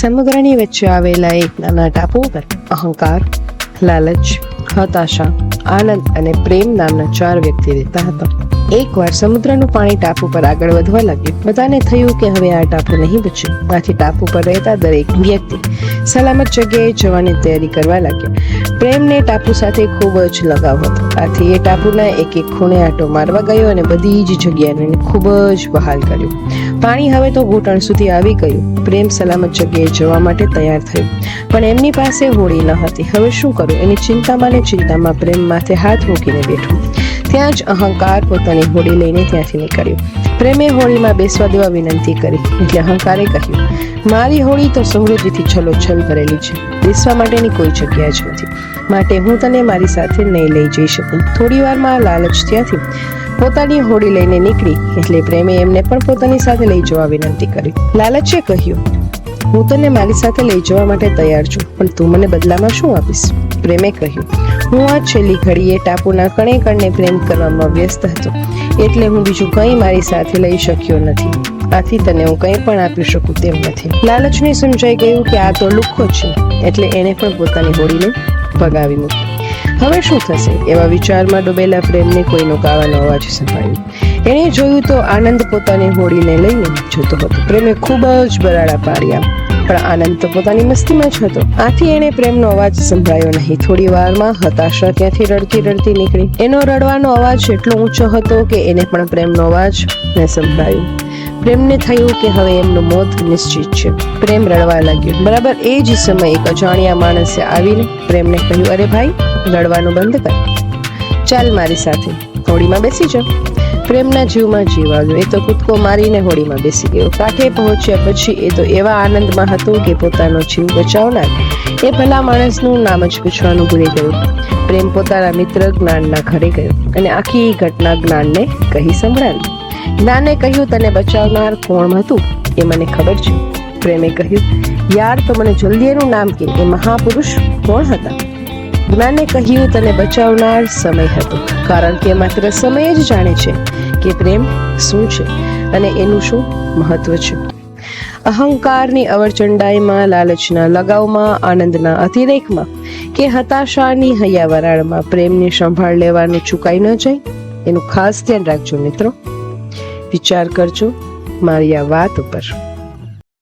સમુદ્રની વચ્ચે આવેલા એક નાના ટાપુ પર અહંકાર, લાલચ, હતાશા, આનંદ અને પ્રેમ નામના ચાર વ્યક્તિ રહેતા હતા. એકવાર સમુદ્રનું પાણી ટાપુ પર આગળ વધવા લાગ્યું. બધાને થયું કે હવે આ ટાપુ નહીં બચ્યું. આથી ટાપુ પર રહેતા દરેક વ્યક્તિ સલામત જગ્યાએ જવાની તૈયારી કરવા લાગ્યા. પ્રેમને ટાપુ સાથે ખૂબ જ લગાવ હતો. આથી એ ટાપુના એક એક ખૂણે આટો મારવા ગયો અને બધી જ જગ્યાને ખૂબ જ બહાલ કર્યું. પાણી હવે તો ઘૂંટણ સુધી આવી ગયું. પ્રેમ સલામત જગ્યાએ જવા માટે તૈયાર થયું. પણ એમની પાસે હોડી ન હતી. હવે શું કરું? એની ચિંતામાં ને ચિંતામાં પ્રેમ માથે હાથ મૂકીને બેઠો. ત્યાં જ અહંકાર પોતાની હોડી લઈને ત્યાંથી નીકળ્યો. પ્રેમે હોડીમાં બેસવા દેવા વિનંતી કરી, એટલે અહંકારે કહ્યું, મારી હોડી તો સમૃદ્ધિથી છલોછલ ભરેલી છે. બેસવા માટેની કોઈ જગ્યા જ નથી. માટે હું તને મારી સાથે નહીં લઈ જઈ શકું. થોડી વારમાં લાલચ ત્યાંથી પોતાની હોડી લઈને નીકળી, એટલે પ્રેમે એમને પણ પોતાની સાથે લઈ જવા વિનંતી કરી. લાલચે કહ્યું, હું તને મારી સાથે લઈ જવા માટે તૈયાર છું, પણ તું મને બદલામાં શું આપીશ? પ્રેમે કહ્યું, હું આ છેલ્લી ઘડીએ ટાપુના કણે કણને પ્રેમ કરવામાં વ્યસ્ત હતો, એટલે હું બીજું કંઈ મારી સાથે લઈ શક્યો નથી. આથી તને હું કંઈ પણ આપી શકું તેમ નથી. લાલચને સમજાઈ ગયું કે આ તો લુખ્ખો છે, એટલે એણે પણ પોતાની હોડીને ભગાવી મૂકી હવે શું થશે? એવા વિચારમાં ડૂબેલા પ્રેમને કોઈનો ગાવાનો અવાજ સંભળાયો. એણે જોયું તો આનંદ પોતાની હોડીને લઈને જતો હતો. પ્રેમે ખૂબ જ બરાડા પાડ્યા પણ આનંદ તો પોતાની મસ્તીમાં જ હતો. આથી એણે પ્રેમનો અવાજ સંભળાયો નહીં. થોડી વારમાં હતાશા ત્યાંથી રડતી રડતી નીકળી? એનો રડવાનો અવાજ એટલો ઊંચો હતો કે એને પણ પ્રેમનો અવાજ ને સંભળાયો. પ્રેમને થયું કે હવે એમનું મોત નિશ્ચિત છે. પ્રેમ રડવા લાગ્યો. બરાબર એ જ સમયે એક અજાણ્યા માણસે આવીને પ્રેમને કહ્યું, અરે ભાઈ, રડવાનું બંધ કર. ચાલ મારી સાથે. હોડીમાં બેસી જા. પ્રેમના જીવમાં જીવ એ તો કૂદકો મારીને હોડીમાં બેસી ગયો. કાંઠે પહોંચ્યા પછી એ તો એવા આનંદમાં હતો કે પોતાનો જીવ બચાવનાર એ ભલા માણસનું નામ જ પૂછવાનું ભૂલી ગયું. પ્રેમ પોતાના મિત્ર જ્ઞાનના ઘરે ગયો અને આખી ઘટના જ્ઞાનને કહી સંભળાવી. જ્ઞાને કહ્યું, તને બચાવનાર કોણ હતું? એ મને ખબર છે. પ્રેમે કહ્યું, યાર, તો મને જલ્દી એનું નામ કે એ મહાપુરુષ કોણ હતા? જ્ઞાને કહ્યું, તને બચાવનાર સમય હતો. કારણ કે માત્ર સમય જ જાણે છે કે પ્રેમ શું છે અને એનું શું મહત્વ છે. અહંકારની અવરચંડાઈમાં, લાલચના લગાવમાં, આનંદના અતિરેકમાં કે હતાશાની હૈયાવરાળમાં પ્રેમની સંભાળ લેવાનું ચૂકાઈ ન જાય, એનું ખાસ ધ્યાન રાખજો મિત્રો. વિચાર કરજો મારી આ વાત ઉપર.